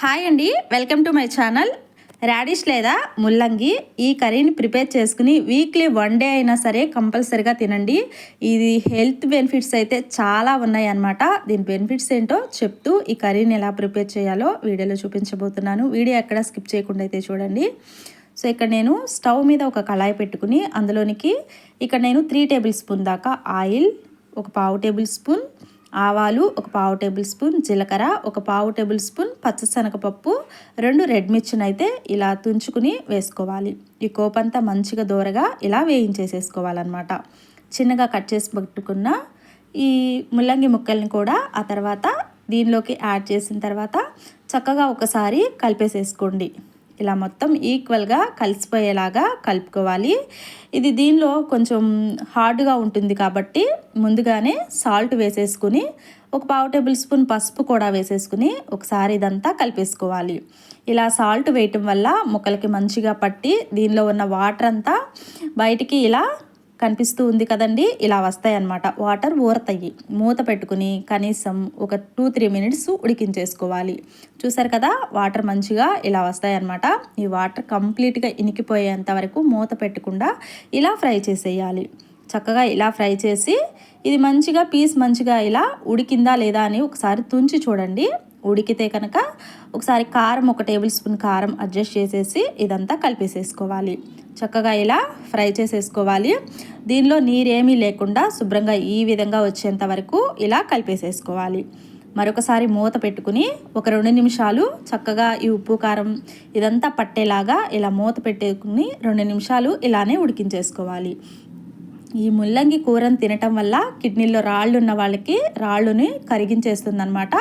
Hi అండి. Welcome to my channel. Radish లేదా ముల్లంగి ఈ కర్రీని ప్రిపేర్ చేసుకుని వీక్లీ వన్ డే అయినా సరే కంపల్సరిగా తినండి. ఇది హెల్త్ బెనిఫిట్స్ అయితే చాలా ఉన్నాయి అన్నమాట దీని బెనిఫిట్స్ ఏంటో చెప్తూ ఈ కర్రీని ఎలా ప్రిపేర్ చేయాలో వీడియోలో చూపించబోతున్నాను. వీడియో ఎక్కడ స్కిప్ చేయకుండా అయితే చూడండి. సో ఇక్కడ నేను స్టవ్ మీద ఒక కళాయి పెట్టుకుని అందులోనికి ఇక్కడ నేను త్రీ టేబుల్ స్పూన్ దాకా ఆయిల్ ఒక పావు టేబుల్ స్పూన్ ఆవాలు ఒక పావు టేబుల్ స్పూన్ జీలకర్ర ఒక పావు టేబుల్ స్పూన్ పచ్చశనగపప్పు రెండు రెడ్ మిర్చిని అయితే ఇలా తుంచుకుని వేసుకోవాలి. ఈ కోపంతా మంచిగా దూరగా ఇలా వేయించేసేసుకోవాలన్నమాట. చిన్నగా కట్ చేసి పెట్టుకున్న ఈ ముల్లంగి ముక్కల్ని కూడా ఆ తర్వాత దీనిలోకి యాడ్ చేసిన తర్వాత చక్కగా ఒకసారి కలిపేసేసుకోండి. ఇలా మొత్తం ఈక్వల్గా కలిసిపోయేలాగా కలుపుకోవాలి. ఇది దీనిలో కొంచెం హార్డ్గా ఉంటుంది కాబట్టి ముందుగానే సాల్ట్ వేసేసుకుని ఒక పావు టేబుల్ స్పూన్ పసుపు కూడా వేసేసుకుని ఒకసారి ఇదంతా కలిపేసుకోవాలి. ఇలా సాల్ట్ వేయటం వల్ల ముక్కలకి మంచిగా పట్టి దీనిలో ఉన్న వాటర్ అంతా బయటికి ఇలా కనిపిస్తూ ఉంది కదండి. ఇలా వస్తాయి అన్నమాట వాటర్ ఊరతాయి. మూత పెట్టుకుని కనీసం ఒక టూ త్రీ మినిట్స్ ఉడికించేసుకోవాలి. చూసారు కదా వాటర్ మంచిగా ఇలా వస్తాయి అన్నమాట ఈ వాటర్ కంప్లీట్గా ఇనికిపోయేంత వరకు మూత పెట్టకుండా ఇలా ఫ్రై చేసేయాలి. చక్కగా ఇలా ఫ్రై చేసి ఇది మంచిగా పీస్ మంచిగా ఇలా ఉడికిందా లేదా అని ఒకసారి తుంచి చూడండి. ఉడికితే కనుక ఒకసారి కారం ఒక టేబుల్ స్పూన్ కారం అడ్జస్ట్ చేసేసి ఇదంతా కలిపేసేసుకోవాలి. చక్కగా ఇలా ఫ్రై చేసేసుకోవాలి. దీనిలో నీరేమీ లేకుండా శుభ్రంగా ఈ విధంగా వచ్చేంత వరకు ఇలా కలిపేసేసుకోవాలి. మరొకసారి మూత పెట్టుకుని ఒక రెండు నిమిషాలు చక్కగా ఈ ఉప్పు కారం ఇదంతా పట్టేలాగా ఇలా మూత పెట్టుకుని రెండు నిమిషాలు ఇలానే ఉడికించేసుకోవాలి. ఈ ముల్లంగి కూరను తినటం వల్ల కిడ్నీలో రాళ్ళు ఉన్న వాళ్ళకి రాళ్ళుని కరిగించేస్తుంది అనమాట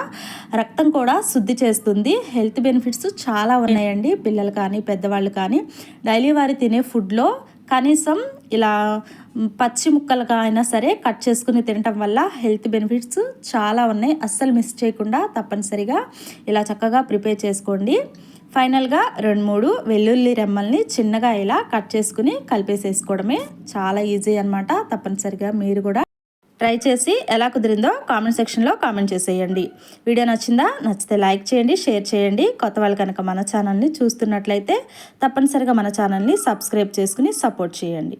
రక్తం కూడా శుద్ధి చేస్తుంది. హెల్త్ బెనిఫిట్స్ చాలా ఉన్నాయండి పిల్లలు కానీ పెద్దవాళ్ళు కానీ. డైలీ వారి తినే ఫుడ్లో కనీసం ఇలా పచ్చి ముక్కలుగా అయినా సరే కట్ చేసుకుని తినటం వల్ల హెల్త్ బెనిఫిట్స్ చాలా ఉన్నాయి. అస్సలు మిస్ చేయకుండా తప్పనిసరిగా ఇలా చక్కగా ప్రిపేర్ చేసుకోండి. ఫైనల్గా రెండు మూడు వెల్లుల్లి రెమ్మల్ని చిన్నగా ఇలా కట్ చేసుకుని కలిపేసేసుకోవడమే చాలా ఈజీ అనమాట తప్పనిసరిగా మీరు కూడా ట్రై చేసి ఎలా కుదిరిందో కామెంట్ సెక్షన్లో కామెంట్ చేసేయండి. వీడియో నచ్చిందా? నచ్చితే లైక్ చేయండి షేర్ చేయండి. కొత్త వాళ్ళు కనుక మన ఛానల్ని చూస్తున్నట్లయితే తప్పనిసరిగా మన ఛానల్ని సబ్స్క్రైబ్ చేసుకుని సపోర్ట్ చేయండి.